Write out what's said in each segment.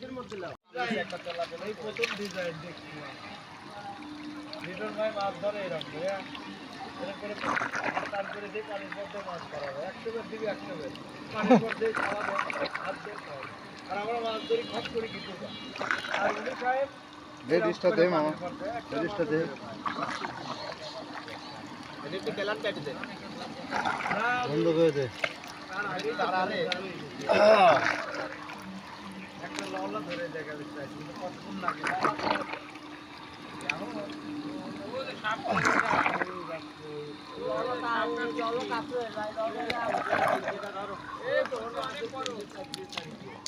একটা চলাচল এই প্রথম ডিজাইন দেখছি লিটন ভাই মাছ ধরে এরকম হ্যাঁ? এরকম করে তার করে দিয়ে পানির মধ্যে মাছ ধরা হয় একশো বের দিবি একশো বের। পানির মধ্যে হাত দিয়ে আর আমরা মাছ ধরি খপ করি কিছু আর উনি সাহেব দে দে মামা। দে। ডিশটা দে। বন্ধ করে দে। তার আগেই তাড়ারে।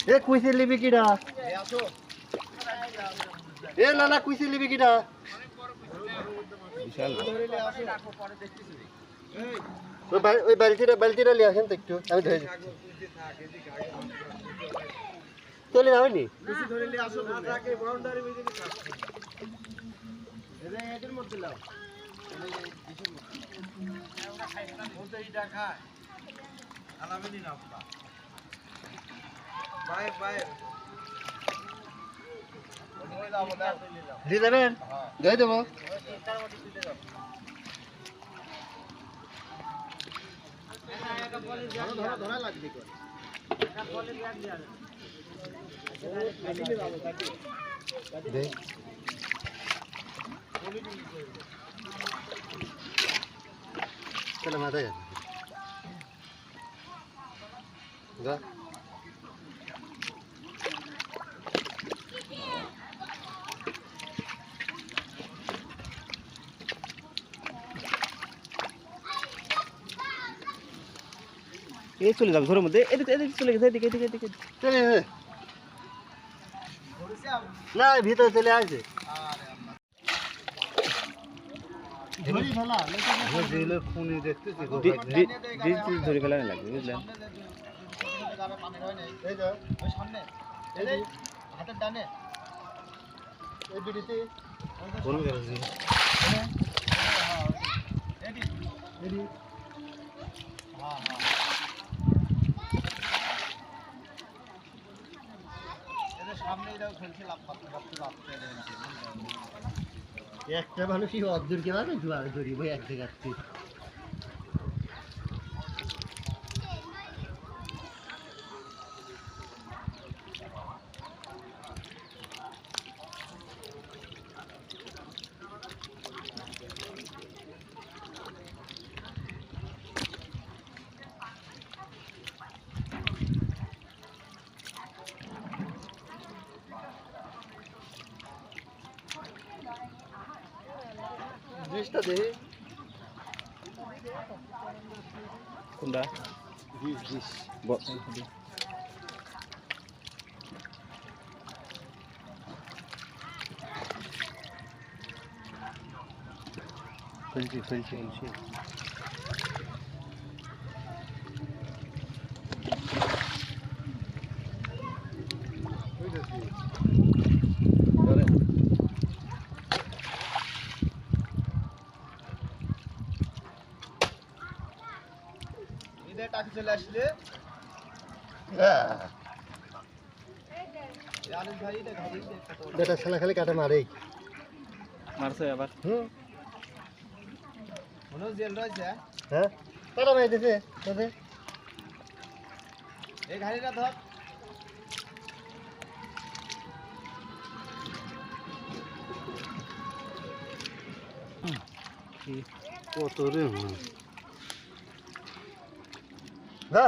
এ কুইছে লিবি কিডা? এ লালা কুইছে লিবি কিডা? বিশাল ওই বালতিটা বালতিটা লিয়ে আসেন তো একটু। আমি ধরে দিচ্ছি চলে যাবেনি বেশি ধরে নিয়ে আসো না থাকে বাউন্ডারি বেঁধে দিতে এটা এদের মধ্যে লাও বলতে এইটা খায় আলামিনি নাম্বা বাই বাই দিয়ে দিয়ে দেবো। ধরা লাগবে দে চলো মাথায় যা এই চলে যাবে ঘরের মধ্যে। এদিকে এদিকে চলে গেছে এদিকে এদিকে এদিকে চলে নে। না ভিতরে চলে টিজ ধরে ফেলা লাগবে বুঝলেন? এই যা সামনে। এই যে হাতের ডানে। এই বিড়িতে। একটা মানুষই অর্ধুরকে মানে জোয়ার বই এক জায়গাতে vista dele. Kunda. This, this. What? Twenty, twenty, twenty. ঈদের টাকি চলে আসলে বেটা খালি কাটা মারেই। মারছে আবার। হুম। মনে জেল রয়েছে। হ্যাঁ? কাটা মারি দিছে তোদের? এই ঘাড়িটা ধর। কত রে যা